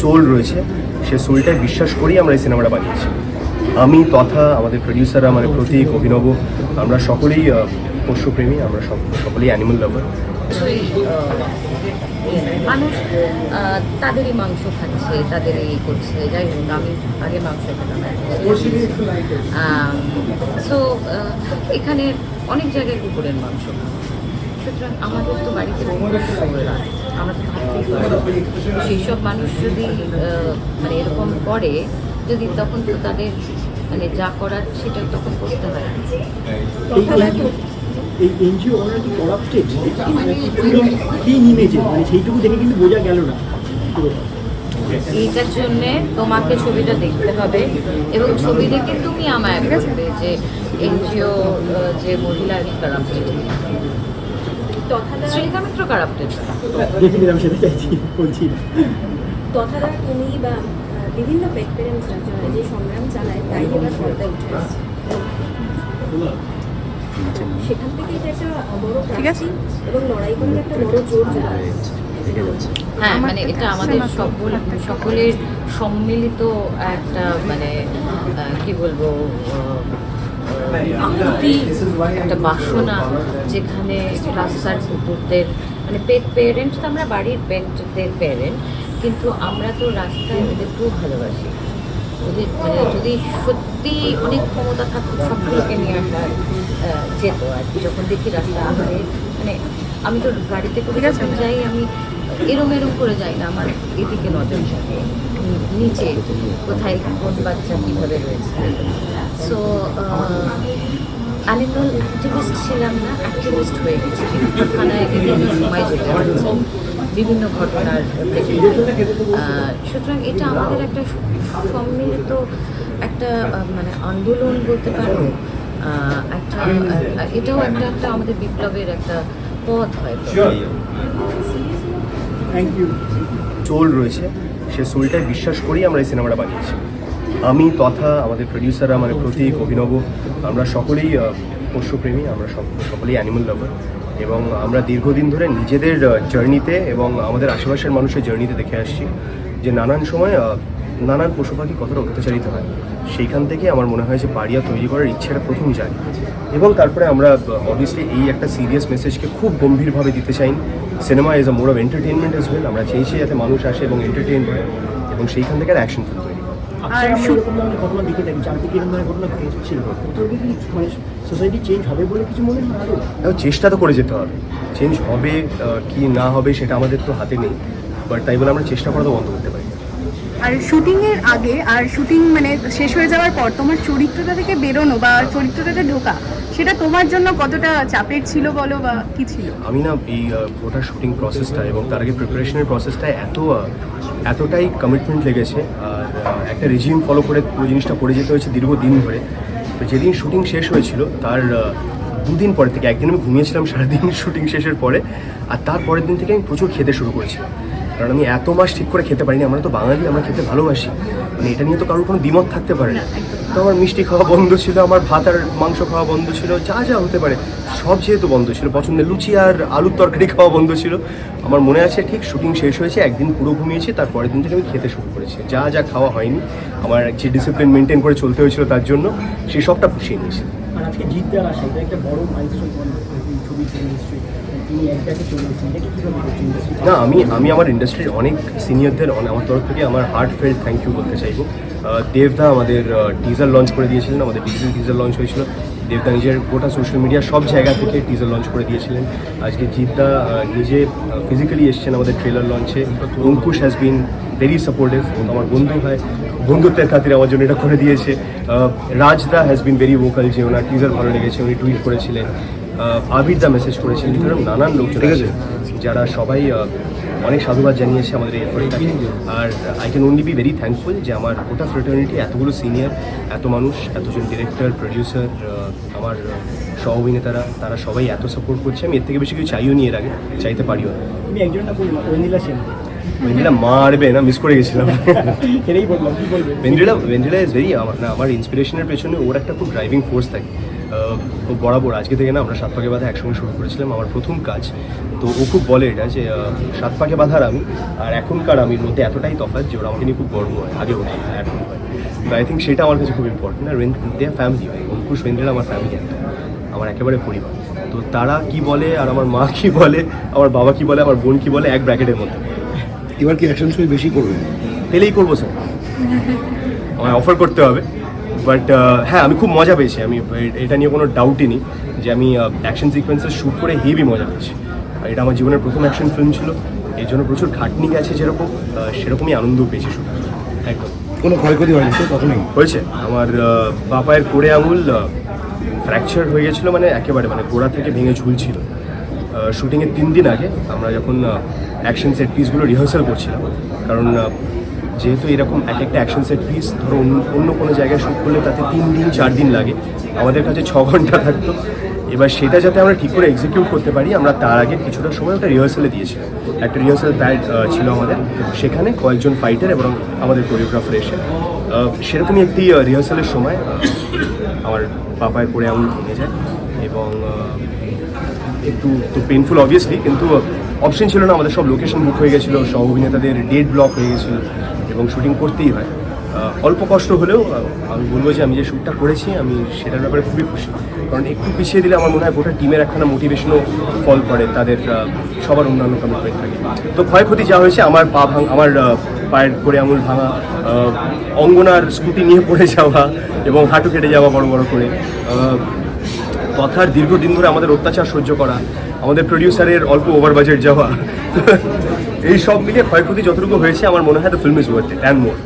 Soul রয়েছে, সে সোলটায় বিশ্বাস করেই আমরা এই সিনেমাটা বানিয়েছি। আমি, তথা আমাদের প্রডিউসাররা মানে প্রতীক, অভিনব, আমরা সকলেই পশুপ্রেমী, আমরা সকলেই অ্যানিমাল লাভার মানুষ তাদেরই মাংস খাচ্ছে তাদের এই করছে, যাই হোক, আমি আগে মাংস খেতাম সো এখানে অনেক জায়গায় কুকুরের মাংস খাওয়া। সুতরাং আমাদের তো বাড়িতে আমরা তো থাকতেই সেই সব মানুষ যদি মানে এরকম করে যদি তখন তো তাদের মানে যা করার সেটা তখন করতে হয়। এই এনজিও ওনারা করাপ্টেড ক্লিন ইমেজে মানে সেইটুকু দেখে কিন্তু বোঝা গেল না। এইটার জন্য তোমাকে ছবিটা দেখতে হবে এবং ছবি দেখে তুমি আমায় বলবে যে এনজিও যে মহিলা কারাপ্টেড শ্রীলেখা মিত্র কারাপ্টেড দেখে নিলাম সেটা চাইছি বলছি। তথাদা তুমি বা বিভিন্ন পেট পেরেন্টসরা যারা যে সংগ্রাম চালায় তাই এবার পর্দায় উঠে আসছে। সেখান থেকে এটা একটা বড় প্রাপ্তি এবং লড়াই করার একটা বড় জোর হ্যাঁ মানে এটা আমাদের সকল সকলের সম্মিলিত একটা মানে কি বলব একটা বাসনা যেখানে রাস্তার কুকুরদের মানে পেট পেরেন্ট তো আমরা বাড়ির পেটদের প্যারেন্ট কিন্তু আমরা তো রাস্তায় ওদের খুব ভালোবাসি। ওদের মানে যদি সত্যি অনেক ক্ষমতা থাকতো সবগুলোকে নিয়ে আহ, যেত আর কি। যখন দেখি রাস্তা আমাদের মানে আমি তো গাড়িতে করে যাই আমি এরম এরম করে যাই না আমার এদিকে নজর থাকে। নিচে কোথায় কোন বাচ্চা কীভাবে রয়েছে। সো আমি তো অ্যাক্টিভিস্ট ছিলাম না অ্যাক্টিভিস্ট হয়ে গেছি। থানায় বিভিন্ন সময় যেতে হচ্ছে বিভিন্ন ঘটনার সুতরাং এটা আমাদের একটা সম্মিলিত একটা মানে আন্দোলন বলতে পারো। একটা এটাও একটা একটা আমাদের বিপ্লবের একটা পথ হয়। থ্যাংক ইউ সোল রয়েছে। সে সোলটায় বিশ্বাস করেই আমরা এই সিনেমাটা বানিয়েছি। আমি তথা আমাদের প্রডিউসাররা আমাদের প্রতীক, অভিনব, আমরা সকলেই পশুপ্রেমী আমরা সকলেই অ্যানিমাল লাভার এবং আমরা দীর্ঘদিন ধরে নিজেদের জার্নিতে এবং আমাদের আশেপাশের মানুষের জার্নিতে দেখে আসছি যে নানান সময় নানান পশু পাখি কতটা অত্যাচারিত হয় সেইখান থেকে আমার মনে হয় যে পাড়িয়া তৈরি করার ইচ্ছেটা প্রথম যায় এবং তারপরে আমরা অবভিয়াসলি এই একটা সিরিয়াস মেসেজকে খুব গম্ভীরভাবে দিতে চাই cinema is a mode of entertainment as well আমরা চেয়েছি যাতে মানুষ আসে এবং এন্টারটেন হয় এবং সেইখান থেকে অ্যাকশন ফিল্ম তৈরি। আর ঘটনা দেখে থাকি চারদিকে এরকম ধরনের ঘটনা ঘটছিল। মানে সোসাইটি চেঞ্জ হবে বলে কিছু মনে হয় চেষ্টা তো করে যেতে হবে। চেঞ্জ হবে কি না হবে সেটা আমাদের তো হাতে নেই। বাট তাই বলে আমরা চেষ্টা করা তো বন্ধ করতে পারি। না। আর শুটিং এর আগে, আর শুটিং মানে শেষ হয়ে যাওয়ার পর তোমার চরিত্রটা থেকে বেরোনো বা চরিত্রটাতে ঢোকা, সেটা তোমার জন্য কতটা চাপের ছিল বলো বা কি ছিল? আমি না এই গোটা শুটিং প্রসেসটা এবং তার আগে প্রিপারেশনের প্রসেসটা এত এতটাই কমিটমেন্ট লেগেছে, আর একটা রেজিম ফলো করে পুরো জিনিসটা করে যেতে হয়েছে দীর্ঘদিন ধরে। তো যেদিন শুটিং শেষ হয়েছিল, তার দুদিন পরে থেকে, একদিন আমি ঘুমিয়েছিলাম সারাদিন শুটিং শেষের পরে, আর তার পরের দিন থেকে আমি প্রচুর খেতে শুরু করেছিলাম। কারণ আমি এত মাস ঠিক করে খেতে পারিনি, আমরা তো বাঙালি, আমরা খেতে ভালোবাসি। মানে এটা নিয়ে তো কারোর কোনো দ্বিমত থাকতে পারে না। তো আমার মিষ্টি খাওয়া বন্ধ ছিল, আমার ভাত আর মাংস খাওয়া বন্ধ ছিল, যা যা হতে পারে, সব যেহেতু বন্ধ ছিল। পছন্দের লুচি আর আলুর তরকারি খাওয়া বন্ধ ছিল। আমার মনে আছে, ঠিক শুটিং শেষ হয়েছে, একদিন পুরো ঘুমিয়েছি তার পরের দিন থেকে আমি খেতে শুরু করেছি। যা যা খাওয়া হয়নি, আমার যে ডিসিপ্লিন মেনটেন করে চলতে হয়েছিল তার জন্য সেই সবটা পুষিয়ে নিয়েছি। আজকে এটা একটা বড় মাইলস্টোন ছবি না, আমি আমি আমার ইন্ডাস্ট্রির অনেক সিনিয়রদের আমার তরফ থেকে আমার হার্ট ফেল থ্যাংক ইউ বলতে চাইব। দেবদা আমাদের টিজার লঞ্চ করে দিয়েছিলেন, আমাদের ডিজিটাল টিজার লঞ্চ হয়েছিল। দেবদা নিজের গোটা সোশ্যাল মিডিয়া সব জায়গা থেকে টিজার লঞ্চ করে দিয়েছিলেন। আজকে জিতদা নিজে ফিজিক্যালি এসেছেন আমাদের ট্রেলার লঞ্চে Ankush has been very supportive আমার বন্ধু হয় বন্ধুত্বের খাতিরে আমার জন্য এটা করে দিয়েছে। রাজদা হ্যাজ বিন ভেরি ভোকাল যে ওনার টিজার ভালো লেগেছে, উনি টুইট করেছিলেন। আহ, আবির দা মেসেজ করেছিলেন এরকম নানান লোক লোকজন আছে যারা সবাই অনেক সাধুবাদ জানিয়েছে আমাদের এই এফোর্টটাকে আর I can only be very thankful যে আমার গোটা ফ্রেটার্নিটি এতগুলো সিনিয়র এত মানুষ এতজন ডিরেক্টর প্রডিউসার আমার সহ অভিনেতারা তারা সবাই এত সাপোর্ট করছে। আমি এর থেকে বেশি কিছু চাইও নি এর আগে চাইতে পারিও একজন না ওয়েন্দিলা সেন। মারবে না মিস করে গেছিলাম। এটাই বললাম কী বলবে? ভেন্দ্রিলা ভেন্দ্রিলা ইজ ভেরি আমার না আমার ইন্সপিরেশনের পেছনে ওর একটা খুব ড্রাইভিং ফোর্স থাকে। ও বরাবর। আজকে থেকে না আমরা সাত পাকে বাঁধা একসঙ্গে শুরু করেছিলাম আমার প্রথম কাজ। তো ও খুব বলে এটা যে সাত পাকে বাঁধার আমি আর এখনকার আমির মধ্যে এতটাই তফাৎ যে ওরা আমাকে নিয়ে খুব গর্ব হয় আগে ওঠে এখন হয়। তো আই থিঙ্ক সেটা আমার কাছে খুব ইম্পর্টেন্ট আর দে ফ্যামিলি হয় অঙ্কুশ ওয়েন্দ্রেল আমার ফ্যামিলি আমার একেবারে পরিবার। তো তারা কি বলে আর আমার মা কি বলে আমার বাবা কি বলে আমার বোন কি বলে এক ব্র্যাকেটের মধ্যে। এবার কি অ্যাকশন ছবি বেশি করবেন পেলেই করব স্যার আমায় অফার করতে হবে। বাট হ্যাঁ আমি খুব মজা পেয়েছি। আমি এটা নিয়ে কোনো ডাউটই নেই যে আমি অ্যাকশন সিকোয়েন্সের শ্যুট করে হেভি মজা পেয়েছি। আর এটা আমার জীবনের প্রথম অ্যাকশন ফিল্ম ছিল। এর জন্য প্রচুর খাটনি গেছে যেরকম। সেরকমই আনন্দ পেয়েছি শুট একদম। কোনো ক্ষয়ক্ষতি হয়নি তো কখনোই? হয়েছে। আমার আহ, বাঁ পায়ের কোড়ে আঙুল ফ্র্যাকচার হয়ে গেছিল মানে একেবারে মানে গোড়া থেকে ভেঙে ঝুলছিল শুটিংয়ের তিন দিন আগে আমরা যখন অ্যাকশন সেট পিসগুলো রিহার্সাল করছিলাম কারণ যেহেতু এরকম এক একটা অ্যাকশন সেট পিস ধরো অন্য কোনো জায়গায় শ্যুট করলে তাতে তিন দিন, চার দিন লাগে। আমাদের কাছে ছ ঘণ্টা থাকতো। এবার সেটা যাতে আমরা ঠিক করে এক্সিকিউট করতে পারি, আমরা তার আগে কিছুটা সময় ওটা রিহার্সালে দিয়েছিলাম। একটা রিহার্সাল প্যাড ছিল আমাদের। সেখানে কয়েকজন ফাইটার এবং আমাদের কোরিওগ্রাফার এসে সেরকমই একটি রিহার্সালের সময় আমার পাপায়ের পরে আঙুল ভেঙে যায় এবং একটু তো পেনফুল অবভিয়াসলি কিন্তু অপশন ছিল না। আমাদের সব লোকেশন বুক হয়ে গেছিল সব অভিনেতাদের ডেট ব্লক হয়ে গেছিল। এবং শুটিং করতেই হয়। অল্প কষ্ট হলেও আমি বলব যে আমি যে শ্যুটটা করেছি, আমি সেটার ব্যাপারে খুবই খুশি। কারণ একটু পিছিয়ে দিলে আমার মনে হয় গোটা টিমের একখানা মোটিভেশনও ফল পড়ে তাদের সবার অন্যান্য কমিটমেন্ট থাকে। তো ক্ষয়ক্ষতি যা হয়েছে, আমার পা ভাঙ, আমার পায়ের করে আঙুল ভাঙা অঙ্গনার স্কুটি নিয়ে পড়ে যাওয়া এবং হাঁটু কেটে যাওয়া বড় বড় করে তথার দীর্ঘদিন ধরে আমাদের অত্যাচার সহ্য করা, আমাদের প্রডিউসারের অল্প ওভার বাজেট যাওয়া এই সব মিলিয়ে ক্ষয়ক্ষতি যতটুকু হয়েছে, আমার মনে হয় the film is worth it and more